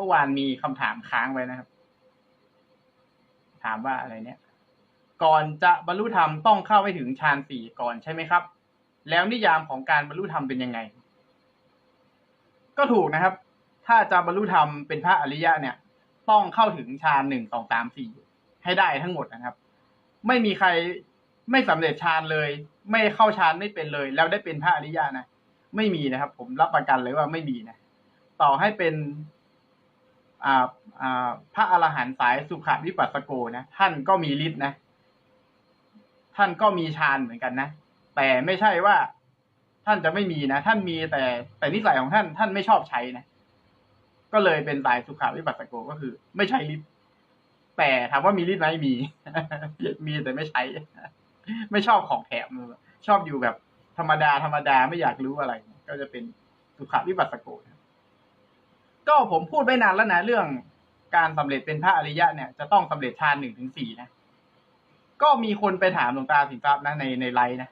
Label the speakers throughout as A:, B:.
A: มื่อวานมีคำถามค้างไว้นะครับ ถามว่าอะไรเนี่ย ก่อนจะบรรลุธรรมต้องเข้าไปถึงฌานสี่ก่อนใช่ไหมครับ แล้วนิยามของการบรรลุธรรมเป็นยังไง ก็ถูกนะครับ ถ้าจะบรรลุธรรมเป็นพระอริยะเนี่ย ต้องเข้าถึงฌานหนึ่งสองสามสี่ให้ได้ทั้งหมดนะครับ ไม่มีใครไม่สำเร็จฌานเลย ไม่เข้าฌานไม่เป็นเลย แล้วได้เป็นพระอริยะนะไม่มีนะครับ ผมรับประกันเลยว่าไม่มีนะ ต่อให้เป็น พระอรหันต์สายสุขวิปัสสโกนะท่านก็มีฤทธิ์นะ ท่านก็มีฌานเหมือนกันนะ แต่ไม่ใช่ว่าท่านจะไม่มีนะ ท่านมีแต่แต่นิสัยของท่านท่านไม่ชอบใช้นะ ก็เลยเป็นสายสุขวิปัสสโกก็คือ ไม่ใช้ฤทธิ์แต่ถามว่ามีฤทธิ์ไหมมี มีแต่ไม่ใช้ ไม่ชอบของแถมชอบอยู่แบบธรรมดาธรรมดาไม่อยากรู้อะไร ก็จะเป็นสุขวิปัสสโกนะ ก็ผมพูดไม่นานแล้วนะ เรื่องการสำเร็จเป็นพระอริยะเนี่ยจะต้องสำเร็จฌานหนึ่งถึงสี่นะ ก็มีคนไปถามหลวงตาสินทรัพย์นะในในไลน์นะ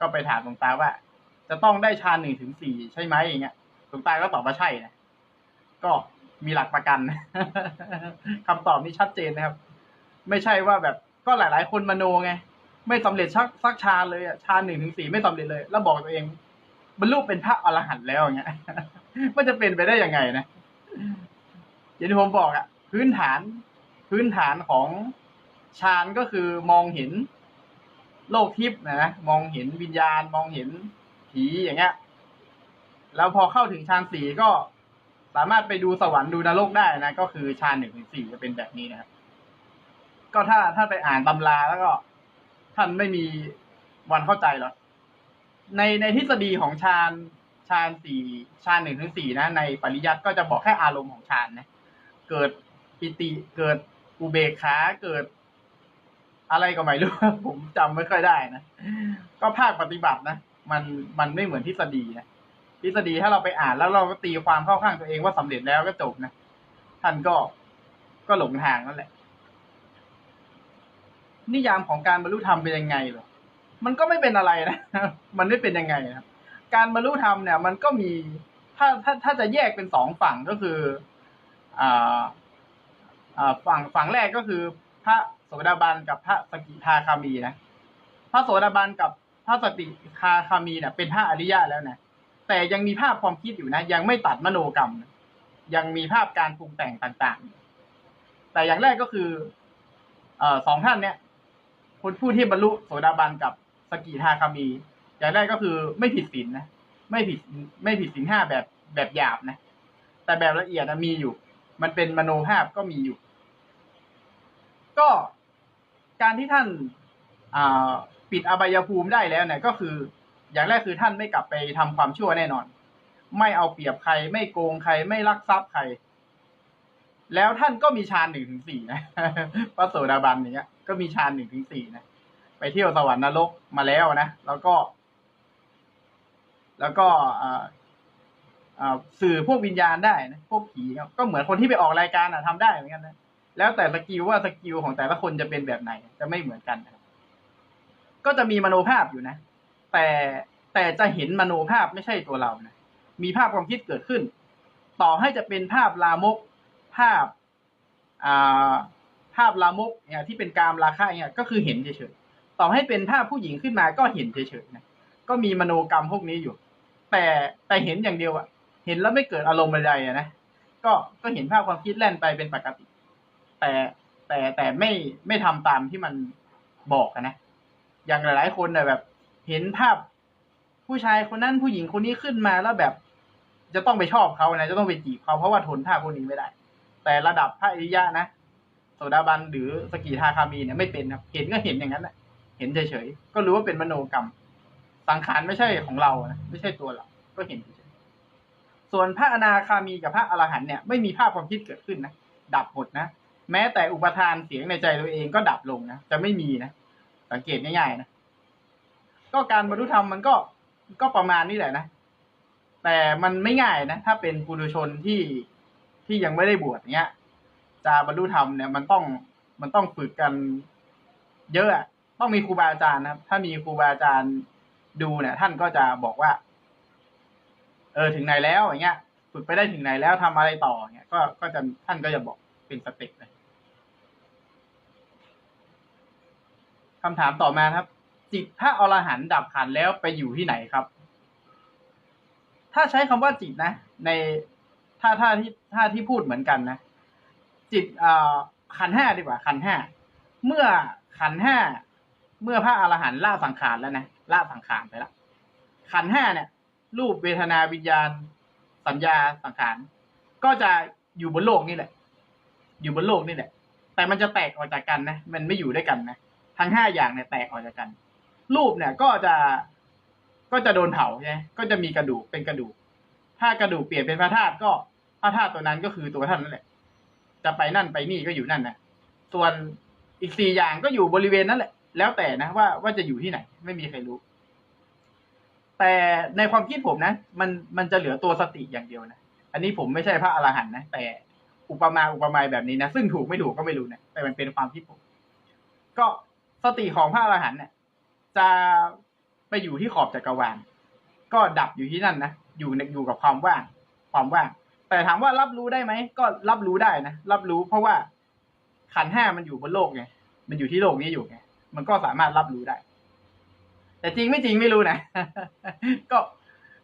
A: ก็ไปถามหลวงตาว่า จะต้องได้ฌานหนึ่งถึงสี่ใช่ไหมอย่างเงี้ยหลวงตาก็ตอบว่าใช่นะ ก็มีหลักประกันคำตอบนี้ชัดเจนนะครับ ไม่ใช่ว่าแบบก็หลาย ๆ คนมโนไง ไม่สำเร็จสักสักฌานเลยอะฌานหนึ่งถึงสี่ไม่สำเร็จเลย แล้วบอกตัวเองบรรลุเป็นพระอรหันต์แล้วอย่างเงี้ยมันจะเป็นไปได้ยังไงนะ อย่างที่ผมบอกอะพื้นฐาน พื้นฐานของฌานก็คือมองเห็นโลกทิพย์นะนะ มองเห็นวิญญาณ มองเห็นผีอย่างเงี้ย แล้วพอเข้าถึงฌานสี่ก็สามารถไปดูสวรรค์ดูนรกได้นะ ก็คือฌานหนึ่งถึงสี่จะเป็นแบบนี้นะครับ ก็ถ้าถ้าไปอ่านตำราแล้วก็ท่านไม่มีวันเข้าใจหรอกในในทฤษฎีของฌานานสี่ฌานหนึ่งถึงสี่นะ ในปริยัติก็จะบอกแค่อารมณ์ของฌานนะ เกิดปิติเกิดอุเบกขาเกิด อะไรก็ไม่รู้ ผมจำไม่ค่อยได้นะ ก็ภาคปฏิบัตินะมันมันไม่เหมือนทฤษฎีนะทฤษฎีถ้าเราไปอ่านแล้วเราก็ตีความเข้าข้างตัวเองว่าสำเร็จแล้วก็จบนะท่านก็ก็หลงทางนั่นแหละ นิยามของการบรรลุธรรมเป็นยังไงหรอมันก็ไม่เป็นอะไรนะ มันไม่เป็นยังไงครับ การบรรลุธรรมเนี่ย มันก็มีถ้าถ้าถ้าจะแยกเป็นสองฝั่งก็คืออ่าอ่าฝั่งฝั่งแรกก็คือ พระโสดาบันกับพระสกิทาคามีนะพระโสดาบันกับพระสติคาคามีเนี่ยเป็นพระอริยะแล้วนะแต่ยังมีภาพความคิดอยู่นะ ยังไม่ตัดมโนกรรม ยังมีภาพการปรุงแต่งต่างๆ แต่อย่างแรกก็คือเอ่อสองท่านเนี่ยคนผู้ที่บรรลุโสดาบันกับสกิทาคามี อย่างแรกก็คือไม่ผิดศีลนะไม่ผิดไม่ผิดศีลห้าแบบแบบหยาบนะแต่แบบละเอียดนมีอยู่ มันเป็นมโนภาพก็มีอยู่ ก็การที่ท่านอ่าปิดอบายภูมิได้แล้วเนี่ย ก็คือ อย่างแรกคือท่านไม่กลับไปทำความชั่วแน่นอน ไม่เอาเปรียบใคร ไม่โกงใคร ไม่ลักทรัพย์ใคร แล้วท่านก็มีฌานหนึ่งถึงสี่นะพระโสดาบันอย่างเงี้ย ก็มีฌานหนึ่งถึงสี่นะไปเที่ยวสวรรค์นรกมาแล้วนะแล้วก็ แล้วก็สื่อพวกวิญญาณได้นะพวกผีครับก็เหมือนคนที่ไปออกรายการอะทำได้เหมือนกันนะแล้วแต่สกิลว่าสกิลของแต่ละคนจะเป็นแบบไหน จะไม่เหมือนกันนะครับก็จะมีมโนภาพอยู่นะ แต่แต่จะเห็นมโนภาพไม่ใช่ตัวเรานะมีภาพความคิดเกิดขึ้น ต่อให้จะเป็นภาพลามก ภาพอ่าภาพลามกเนี่ยที่เป็นกามราคะเนี่ยก็คือเห็นเฉยๆต่อให้เป็นภาพผู้หญิงขึ้นมาก็เห็นเฉยๆนะ ก็มีมโนกรรมพวกนี้อยู่ แต่แต่เห็นอย่างเดียวอะเห็นแล้วไม่เกิดอารมณ์ใดๆอะนะก็ก็เห็นภาพความคิดแล่นไปเป็นปกติ แต่แต่แต่ไม่ไม่ทำตามที่มันบอกนะ อย่างหลาย ๆ คนเนี่ยแบบ เห็นภาพผู้ชายคนนั้นผู้หญิงคนนี้ขึ้นมาแล้วแบบ จะต้องไปชอบเขานะจะต้องไปจีบเขาเพราะว่าทนภาพพวกนี้ไม่ได้ แต่ระดับพระอริยะนะโสดาบันหรือสกิทาคามีเนี่ยไม่เป็นครับ เห็นก็เห็นอย่างนั้นแหละเห็นเฉยๆก็รู้ว่าเป็นมโนกรรม สังขารไม่ใช่ของเรานะไม่ใช่ตัวเราก็เห็นส่วนพระอนาคามีกับพระอรหันต์เนี่ยไม่มีภาพความคิดเกิดขึ้นนะดับหมดนะแม้แต่อุปทานเสียงในใจตัวเองก็ดับลงนะจะไม่มีนะสังเกตง่ายๆนะก็การบรรลุธรรมมันก็ก็ประมาณนี้แหละนะแต่มันไม่ง่ายนะถ้าเป็นปุถุชนที่ที่ยังไม่ได้บวชเนี้ยจะบรรลุธรรมเนี่ยมันต้องมันต้องฝึกกันเยอะอะต้องมีครูบาอาจารย์นะครับ ถ้ามีครูบาอาจารย์ ดูเนี่ยท่านก็จะบอกว่า เออถึงไหนแล้วอย่างเงี้ย ฝึกไปได้ถึงไหนแล้วทำอะไรต่อเนี่ยก็ก็จะท่านก็จะบอกเป็นสเต็ปเลยคำถามต่อมาครับ จิตพระอรหันต์ดับขันแล้วไปอยู่ที่ไหนครับ ถ้าใช้คำว่าจิตนะ ในถ้าถ้าที่ถ้าที่พูดเหมือนกันนะจิตอ่อขันห้าดีกว่าขันห้าเมื่อขันห้า เมื่อพระอรหันต์ละสังขารแล้วนะละสังขารไปแล้วขันห้าเนี่ย รูปเวทนาวิญญาณ สัญญาสังขารก็จะอยู่บนโลกนี่แหละ อยู่บนโลกนี่แหละ แต่มันจะแตกออกจากกันนะ มันไม่อยู่ด้วยกันนะ ทั้งห้าอย่างเนี่ยแตกออกจากกัน รูปเนี่ยก็จะก็จะโดนเผาใช่ไหมก็จะมีกระดูกเป็นกระดูก ถ้ากระดูกเปลี่ยนเป็นพระธาตุก็พระธาตุตัวนั้นก็คือตัวท่านนั่นแหละ จะไปนั่นไปนี่ก็อยู่นั่นนะส่วนอีกสี่อย่างก็อยู่บริเวณนั่นแหละ แล้วแต่นะว่าว่าจะอยู่ที่ไหน ไม่มีใครรู้ แต่ในความคิดผมนะ มันมันจะเหลือตัวสติอย่างเดียวนะอันนี้ผมไม่ใช่พระอรหันต์นะแต่อุปมาอุปไมยแบบนี้นะซึ่งถูกไม่ถูกก็ไม่รู้นะแต่มันเป็นความคิดผม ก็สติของพระอรหันต์เนี่ยจะไปอยู่ที่ขอบจักรวาลก็ดับอยู่ที่นั่นนะอยู่อยู่กับความว่าง ความว่าง แต่ถามว่ารับรู้ได้ไหมก็รับรู้ได้นะรับรู้เพราะว่าขันห้ามันอยู่บนโลกไงมันอยู่ที่โลกนี้อยู่ไง มันก็สามารถรับรู้ได้ แต่จริงไม่จริงไม่รู้นะ ก็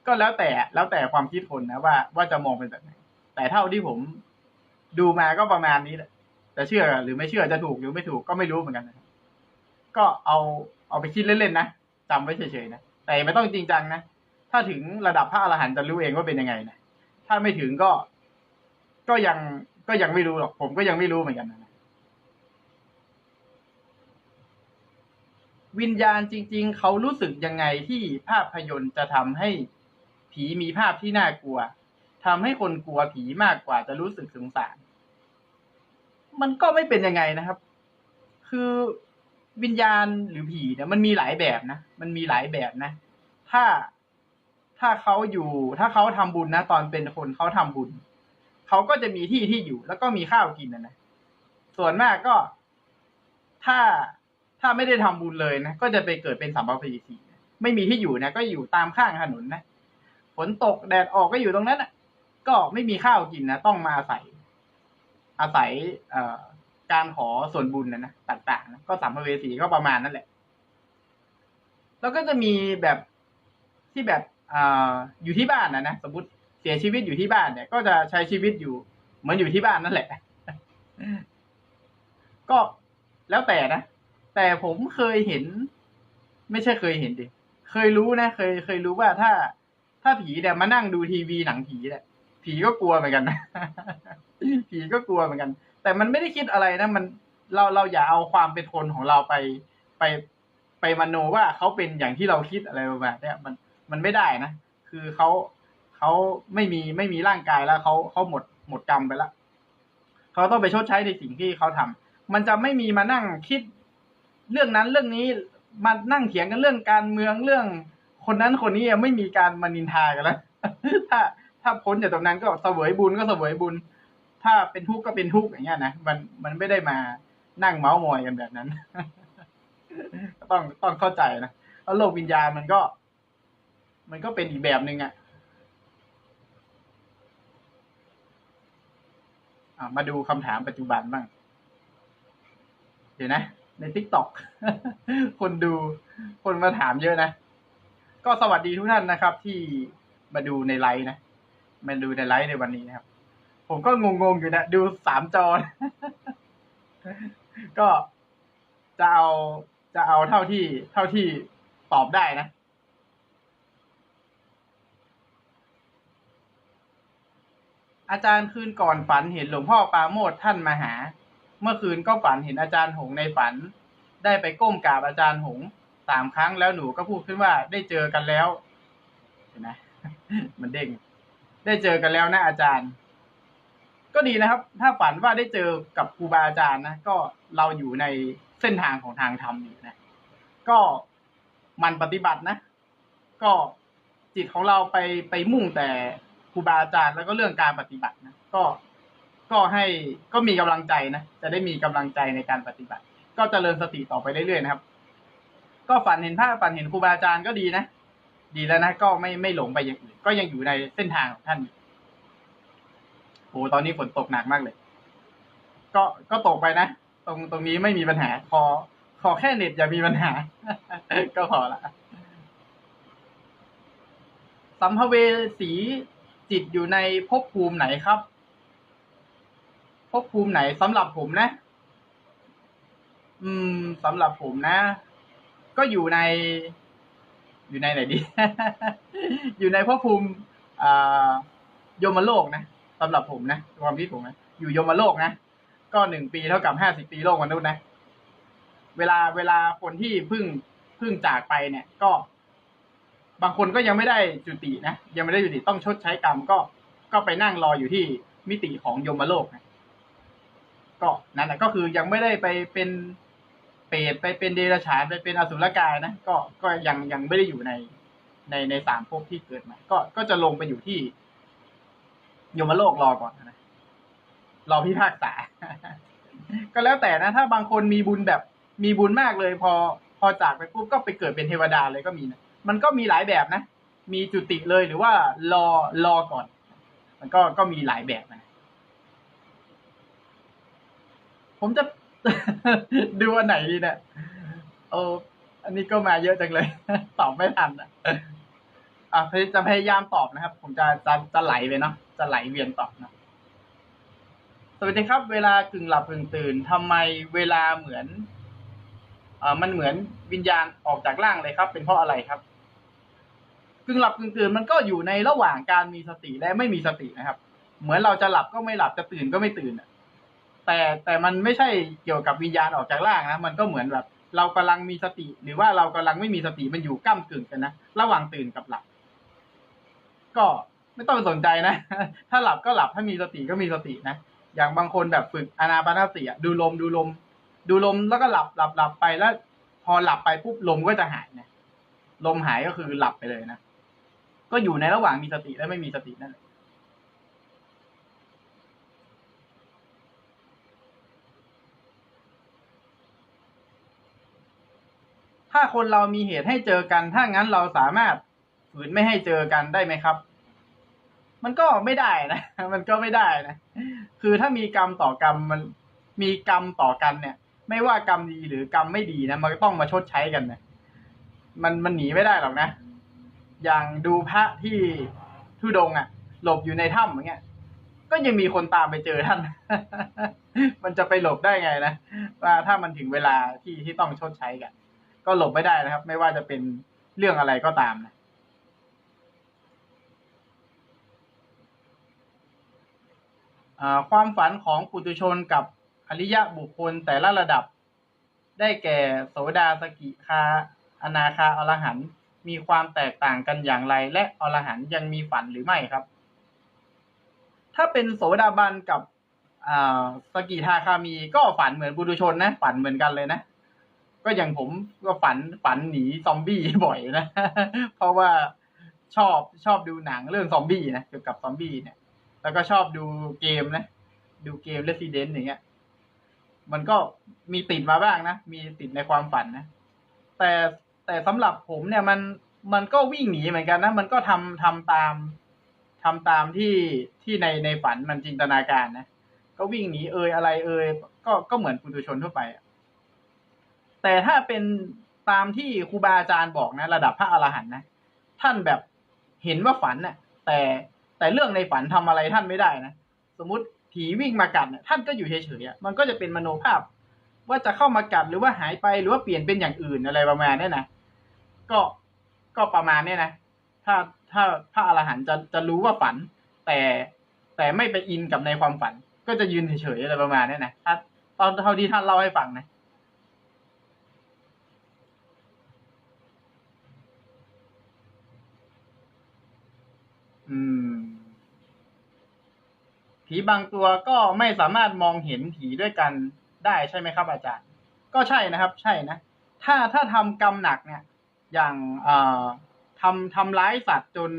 A: ก็แล้วแต่แล้วแต่ความคิดคนนะว่าว่าจะมองเป็นแบบไหน แต่เท่าที่ผมดูมาก็ประมาณนี้แหละแต่เชื่อหรือไม่เชื่อจะถูกหรือไม่ถูกก็ไม่รู้เหมือนกันนะก็เอาเอาไปคิดเล่นๆนะจำไว้เฉยๆนะแต่ไม่ต้องจริงจังนะถ้าถึงระดับพระอรหันต์จะรู้เองว่าเป็นยังไงนะถ้าไม่ถึงก็ ก็ยังก็ยังไม่รู้หรอก ผมก็ยังไม่รู้เหมือนกันนะ วิญญาณจริง ๆ เขารู้สึกยังไงที่ภาพยนตร์จะทำให้ผีมีภาพที่น่ากลัวทำให้คนกลัวผีมากกว่าจะรู้สึกสงสาร มันก็ไม่เป็นยังไงนะครับ คือวิญญาณหรือผีเนี่ยมันมีหลายแบบนะ มันมีหลายแบบนะ ถ้าถ้าเขาอยู่ ถ้าเขาทำบุญนะ ตอนเป็นคนเขาทำบุญเขาก็จะมีที่ที่อยู่ แล้วก็มีข้าวกินนะนะ ส่วนมากก็ถ้า ถ้าไม่ได้ทำบุญเลยนะก็จะไปเกิดเป็นสัมภเวสีไม่มีที่อยู่นะก็อยู่ตามข้างถนนนะฝนตกแดดออกก็อยู่ตรงนั้นนะก็ไม่มีข้าวกินนะต้องมาอาศัย อาศัยเอ่อการขอส่วนบุญนะนะต่างๆนะก็สัมภเวสีก็ประมาณนั่นแหละ แล้วก็จะมีแบบที่แบบออยู่ที่บ้านนะนะสมมติเสียชีวิตอยู่ที่บ้านเนี่ย ก็จะใช้ชีวิตอยู่เหมือนอยู่ที่บ้านนั่นแหละ ก็แล้วแต่นะ แต่ผมเคยเห็น ไม่ใช่เคยเห็นดิเคยรู้นะเคยเคยรู้ว่าถ้า ถ้าผีเนี่ยมานั่งดูทีวีหนังผีเนี่ยผีก็กลัวเหมือนกันนะผีก็กลัวเหมือนกัน แต่มันไม่ได้คิดอะไรนะ มันเราเราอย่าเอาความเป็นคนของเราไปไปไปมโนว่าเขาเป็นอย่างที่เราคิดอะไรประมาณเนี้ยมันมันไม่ได้นะ คือเขาเขาไม่มีไม่มีร่างกายแล้วเขาเขาหมดหมดกรรมไปแล้วเขาต้องไปชดใช้ในสิ่งที่เขาทำมันจะไม่มีมานั่งคิด เรื่องนั้นเรื่องนี้มานั่งเถียงกันเรื่องการเมืองเรื่อง คนนั้นคนนี้ไม่มีการมานินทากันแล้วถ้าถ้าพ้นจากตรงนั้นก็เสวยบุญก็เสวยบุญ ถ้าเป็นทุกข์ก็เป็นทุกข์อย่างเงี้ยนะมันมันไม่ได้มานั่งเมาส์มอยกันแบบนั้นต้องต้องเข้าใจนะแล้วโลกวิญญาณมันก็ มันก็เป็นอีกแบบหนึ่งอะ่ะมาดูคำถามปัจจุบันบ้าง เดี๋ยวนะ ในทิกตอกคนดูคนมาถามเยอะนะ ก็สวัสดีทุกท่านนะครับ ที่มาดูในไลฟ์นะ มาดูในไลฟ์ในวันนี้นะครับ ผมก็งงๆอยู่นะ ดูสามจอ ก็จะเอาจะเอาเท่าที่ เท่าที่ตอบได้นะอาจารย์คืนก่อนฝันเห็นหลวงพ่อปาโมทท่านมาหา เมื่อคืนก็ฝันเห็นอาจารย์หงในฝัน ได้ไปก้มกราบอาจารย์หงสามครั้งแล้วหนูก็พูดขึ้นว่าได้เจอกันแล้วเห็นไหมมันเด้งได้เจอกันแล้วนะอาจารย์ ก็ดีนะครับ ถ้าฝันว่าได้เจอกับครูบาอาจารย์นะก็เราอยู่ในเส้นทางของทางธรรมอยู่นะ ก็มันปฏิบัตินะ ก็จิตของเราไปไปมุ่งแต่ครูบาอาจารย์แล้วก็เรื่องการปฏิบัตินะก็ ก็ให้ก็มีกำลังใจนะ จะได้มีกำลังใจในการปฏิบัติ ก็เจริญสติต่อไปเรื่อยๆนะครับ ก็ฝันเห็นพระฝันเห็นครูบาอาจารย์ก็ดีนะ ดีแล้วนะ ก็ไม่ไม่หลงไปอย่างอื่น ก็ยังอยู่ในเส้นทางของท่านโอ้ตอนนี้ฝนตกหนักมากเลย ก็ก็ตกไปนะ ตรงตรงนี้ไม่มีปัญหา ขอ ขอแค่เน็ตอย่ามีปัญหา ก็พอละ สัมภเวสีจิตอยู่ในภพภูมิไหนครับ ภพภูมิไหนสำหรับผมนะ อืมสำหรับผมนะ ก็อยู่ใน อยู่ในไหนดี อยู่ในภพภูมิอ่าโยมโลกนะสำหรับผมนะความคิดผมนะอยู่โยมโลกนะก็หนึ่งปีเท่ากับห้าสิบปีโลกมนุษย์นะ เวลาเวลาคนที่เพิ่งเพิ่งจากไปเนี่ย ก็ บางคนก็ยังไม่ได้จุตินะยังไม่ได้จุติต้องชดใช้กรรมก็ก็ไปนั่งรออยู่ที่มิติของโยมโลกนะ ก็นั่นแหละก็คือยังไม่ได้ไปเป็นเปรตไปเป็นเดรัจฉานไปเป็นอสุรกายนะก็ก็ยังยังไม่ได้อยู่ในในในสามภพที่เกิดมาก็ก็จะลงไปอยู่ที่ยมโลกรอก่อนนะรอพิพากษา ก็แล้วแต่นะ ถ้าบางคนมีบุญแบบมีบุญมากเลย พอพอจากไปปุ๊บก็ไปเกิดเป็นเทวดาเลยก็มีนะมันก็มีหลายแบบนะ มีจุติเลยหรือว่ารอรอก่อน มันก็ก็มีหลายแบบนะ ผมจะ ดูอันไหนดีเนี่ยโอ้อันนี้ก็มาเยอะจังเลย ตอบไม่ทันอะอะจะพยายามตอบนะครับ ผมจะจะจะไหลไปเนาะจะไหลเวียนตอบนะสวัสดีครับ เวลากึ่งหลับกึ่งตื่นทำไมเวลาเหมือนอ่ามันเหมือนวิญญาณออกจากร่างเลยครับ เป็นเพราะอะไรครับกึ่งหลับกึ่งตื่นมันก็อยู่ในระหว่างการมีสติและไม่มีสตินะครับ เหมือนเราจะหลับก็ไม่หลับจะตื่นก็ไม่ตื่นอะ แต่แต่มันไม่ใช่เกี่ยวกับวิญญาณออกจากร่างนะ มันก็เหมือนแบบ เรากำลังมีสติ หรือว่าเรากำลังไม่มีสติมันอยู่ก้ากึ่งกันนะระหว่างตื่นกับหลับ ก็ไม่ต้องสนใจนะ ถ้าหลับก็หลับถ้ามีสติก็มีสตินะอย่างบางคนแบบฝึกอานาปานสติดูลมดูลม ดูลมแล้วก็หลับหลับหลับไปแล้ว พอหลับไปปุ๊บลมก็จะหายนะลมหายก็คือหลับไปเลยนะก็อยู่ในระหว่างมีสติและไม่มีสตินั่นแหละ ถ้าคนเรามีเหตุให้เจอกัน ถ้างั้นเราสามารถฝืนไม่ให้เจอกันได้ไหมครับ มันก็ไม่ได้นะ มันก็ไม่ได้นะ คือถ้ามีกรรมต่อกรรมมันมีกรรมต่อกันเนี่ย ไม่ว่ากรรมดีหรือกรรมไม่ดีนะ มันก็ต้องมาชดใช้กันนะมันมันหนีไม่ได้หรอกนะ อย่างดูพระที่ทุดงค์อะ หลบอยู่ในถ้ำอย่างเงี้ย ก็ยังมีคนตามไปเจอท่าน มันจะไปหลบได้ไงนะ ว่าถ้ามันถึงเวลาที่ที่ต้องชดใช้กัน ก็หลบไม่ได้นะครับ ไม่ว่าจะเป็นเรื่องอะไรก็ตามนะความฝันของปุถุชนกับอริยะบุคคลแต่ละระดับ ได้แก่โสดาสกิคาอนาคาอรหันมีความแตกต่างกันอย่างไร และอรหันยังมีฝันหรือไม่ครับ ถ้าเป็นโสดาบันกับสกิทาคามีก็ฝันเหมือนปุถุชนนะฝันเหมือนกันเลยนะ ก็อย่างผมก็ฝันฝันหนีซอมบี้บ่อยนะ เพราะว่าชอบชอบดูหนังเรื่องซอมบี้นะเกี่ยวกับซอมบี้เนี่ย แล้วก็ชอบดูเกมนะ ดูเกม Resident อย่างเงี้ย มันก็มีติดมาบ้างนะ มีติดในความฝันนะ แต่แต่สำหรับผมเนี่ยมันมันก็วิ่งหนีเหมือนกันนะ มันก็ทำทำตามทำตามที่ที่ในในฝันมันจินตนาการนะ ก็วิ่งหนีเอยอะไรเอยก็ก็เหมือนปุถุชนทั่วไปอะ แต่ถ้าเป็นตามที่ครูบาอาจารย์บอกนะ ระดับพระอรหันต์นะท่านแบบเห็นว่าฝันน่ะ แต่แต่เรื่องในฝันทำอะไรท่านไม่ได้นะสมมติผีวิ่งมากัดเนี่ยท่านก็อยู่เฉยๆมันก็จะเป็นมโนภาพ ว่าจะเข้ามากัดหรือว่าหายไปหรือว่าเปลี่ยนเป็นอย่างอื่นอะไรประมาณนี้นะก็ก็ประมาณนี้นะถ้าถ้าพระอรหันต์จะจะรู้ว่าฝัน แต่แต่ไม่ไปอินกับในความฝัน ก็จะยืนเฉยๆอะไรประมาณนี้นะถ้าตอนเท่าที่ท่านเล่าให้ฟังนะ อืม ผีบางตัวก็ไม่สามารถมองเห็นผีด้วยกันได้ใช่ไหมครับ อาจารย์ ก็ใช่นะครับ ใช่นะ ถ้าถ้าทำกรรมหนักเนี่ย อย่างเอ่อทำทำร้ายสัตว์จน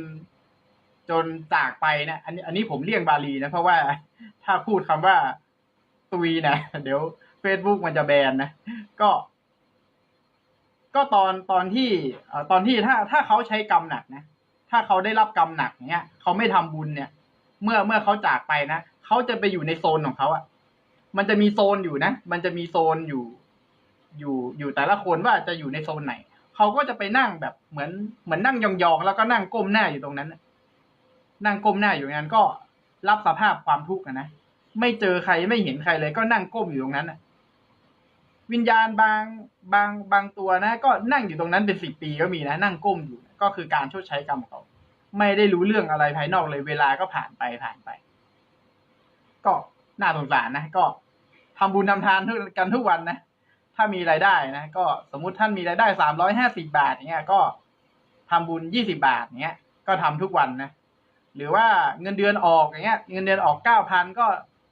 A: จนจากไปเนี่ยอันนี้ อันนี้ผมเลี่ยงบาลีนะเพราะว่าถ้าพูดคำว่าตุยนะเดี๋ยว Facebook มันจะแบนนะก็ ก็ตอนตอนที่ตอนที่ถ้าถ้าเขาใช้กรรมหนักนะ ถ้าเขาได้รับกรรมหนักเนี้ยเขาไม่ทำบุญเนี่ย เมื่อเมื่อเขาจากไปนะเขาจะไปอยู่ในโซนของเขาอะมันจะมีโซนอยู่นะ มันจะมีโซนอยู่ อยู่อยู่แต่ละคนว่าจะอยู่ในโซนไหน เขาก็จะไปนั่งแบบเหมือนเหมือนนั่งยองๆแล้วก็นั่งก้มหน้าอยู่ตรงนั้นนั่งก้มหน้าอยู่างนั้นก็รับสภาพความทุกข์นะไม่เจอใครไม่เห็นใครเลย ก็นั่งก้มอยู่ตรงนั้นะวิญญาณบางบางบางตัวนะ ก็นั่งอยู่ตรงนั้นเป็นสิบปีก็มีนะนั่งก้มอยู่ ก็คือการชดใช้กรรมของเขาไม่ได้รู้เรื่องอะไรภายนอกเลยเวลาก็ผ่านไปผ่านไป ก็น่าสงสารนะ ก็ทำบุญทำทานทุกกันทุกวันนะถ้ามีรายได้นะก็สมมุติท่านมีรายได้สามร้อยห้าสิบาทอย่างเงี้ย ก็ทำบุญยี่สิบาทอย่างเงี้ย ก็ทำทุกวันนะหรือว่าเงินเดือนออกอย่างเงี้ย เงินเดือนออกเก้าพันก็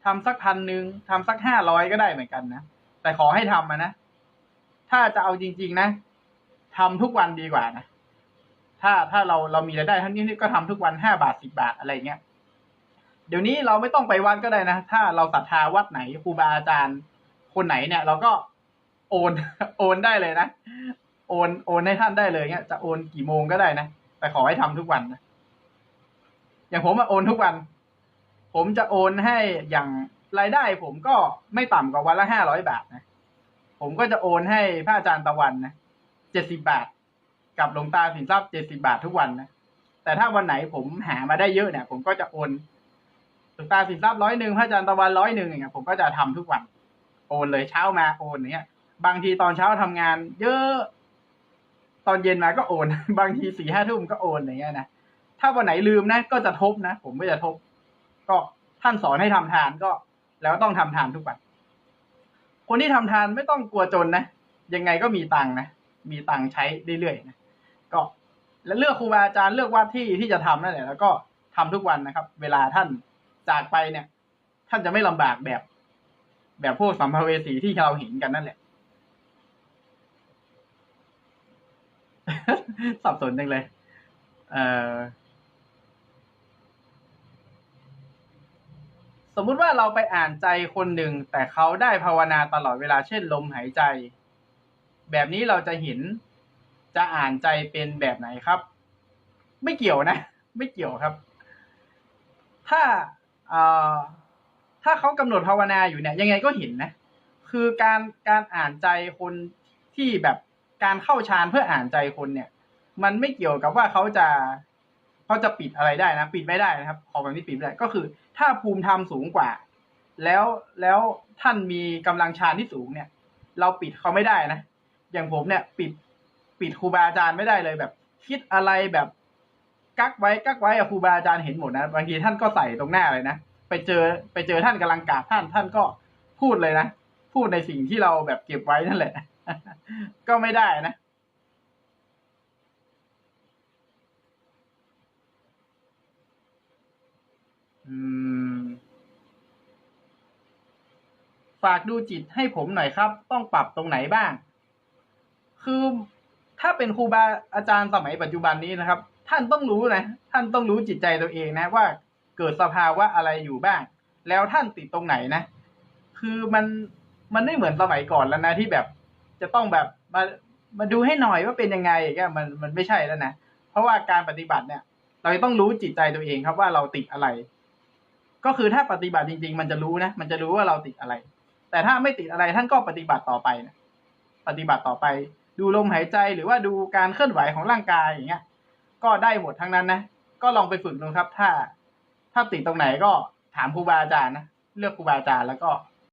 A: ทำสักพันหนึ่งทำสักห้าร้อยก็ได้เหมือนกันนะแต่ขอให้ทำนะถ้าจะเอาจริง ๆ นะทำทุกวันดีกว่านะ ถ้าถ้าเราเรามีรายได้เท่านี้นี่ก็ทำทุกวันห้าบาทสิบาทอะไรเงี้ยเดี๋ยวนี้เราไม่ต้องไปวัดก็ได้นะ ถ้าเราศรัทธาวัดไหนครูบาอาจารย์คนไหนเนี่ย เราก็โอนโอนได้เลยนะโอนโอนให้ท่านได้เลยเงี้ยจะโอนกี่โมงก็ได้นะแต่ขอให้ทำทุกวันนะอย่างผมอะโอนทุกวัน ผมจะโอนให้อย่างรายได้ ผมก็ไม่ต่ำกว่าวันละห้าร้อยบาทนะผมก็จะโอนให้พระอาจารย์ตะวันนะเจ็ดสิบบาท กับหลวงตาสินทรัพย์เจ็ดสิบาททุกวันนะแต่ถ้าวันไหนผมหามาได้เยอะเนี่ย ผมก็จะโอนหลวงตาสินทรัพย์ร้อยหนึ่งพระอาจารย์ตะวันร้อยหนึ่งอย่างเงี้ยผมก็จะทำทุกวัน โอนเลยเช้ามาโอนอย่างเงี้ย บางทีตอนเช้าทำงาน เยอะ ตอนเย็นมาก็โอน บางทีสี่ห้าทุ่มก็โอนอย่างเงี้ยนะถ้าวันไหนลืมนะก็จะทบนะผมก็จะทบ ก็ท่านสอนให้ทำทานก็ แล้วต้องทำทานทุกวันคนที่ทำทานไม่ต้องกลัวจนนะยังไงก็มีตังนะมีตังใช้เรื่อยๆนะ ก็แล้วเลือกครูบาอาจารย์เลือกว่าที่ที่จะทำนั่นแหละแล้วก็ทำทุกวันนะครับ เวลาท่านจากไปเนี่ย ท่านจะไม่ลำบากแบบ แบบพวกสัมภเวสีที่เราเห็นกันนั่นแหละ สับสนจังเลย เออสมมุติว่าเราไปอ่านใจคนหนึ่ง แต่เขาได้ภาวนาตลอดเวลาเช่นลมหายใจ แบบนี้เราจะเห็น จะอ่านใจเป็นแบบไหนครับ ไม่เกี่ยวนะ ไม่เกี่ยวครับ ถ้าเอ่อถ้าเขากำหนดภาวนาอยู่เนี่ย ยังไงก็เห็นนะ คือการการอ่านใจคนที่แบบการเข้าฌานเพื่ออ่านใจคนเนี่ย มันไม่เกี่ยวกับว่าเขาจะเขาจะปิดอะไรได้นะ ปิดไม่ได้นะครับของแบบนี้ปิดไม่ได้ ก็คือ ถ้าภูมิธรรมสูงกว่า แล้วแล้วท่านมีกำลังฌานที่สูงเนี่ย เราปิดเขาไม่ได้นะ อย่างผมเนี่ย ปิด ปิดครูบาอาจารย์ไม่ได้เลยแบบ คิดอะไรแบบกักไว้กักไว้อะครูบาอาจารย์เห็นหมดนะบางทีท่านก็ใส่ตรงหน้าเลยนะไปเจอไปเจอท่านกำลังกราบท่านท่านก็พูดเลยนะพูดในสิ่งที่เราแบบเก็บไว้นั่นแหละ ก็ไม่ได้นะอืมฝากดูจิตให้ผมหน่อยครับ ต้องปรับตรงไหนบ้าง คือ ถ้าเป็นครูบาอาจารย์สมัยปัจจุบันนี้นะครับ ท่านต้องรู้นะ ท่านต้องรู้จิตใจตัวเองนะว่าเกิดสภาวะอะไรอยู่บ้าง แล้วท่านติดตรงไหนนะ คือมันมันไม่เหมือนสมัยก่อนแล้วนะที่แบบจะต้องแบบมามาดูให้หน่อยว่าเป็นยังไงอย่างเงี้ยมันมันไม่ใช่แล้วนะเพราะว่าการปฏิบัติเนี่ย เราต้องรู้จิตใจตัวเองครับว่าเราติดอะไร ก็คือถ้าปฏิบัติจริง ๆ มันจะรู้นะมันจะรู้ว่าเราติดอะไร แต่ถ้าไม่ติดอะไรท่านก็ปฏิบัติต่อไปนะปฏิบัติต่อไป ดูลมหายใจหรือว่าดูการเคลื่อนไหวของร่างกายอย่างเงี้ย ก็ได้หมดทั้งนั้นนะ ก็ลองไปฝึกดูครับ ถ้า ถ้าติดตรงไหนก็ถามครูบาอาจารย์นะ เลือกครูบาอาจารย์แล้วก็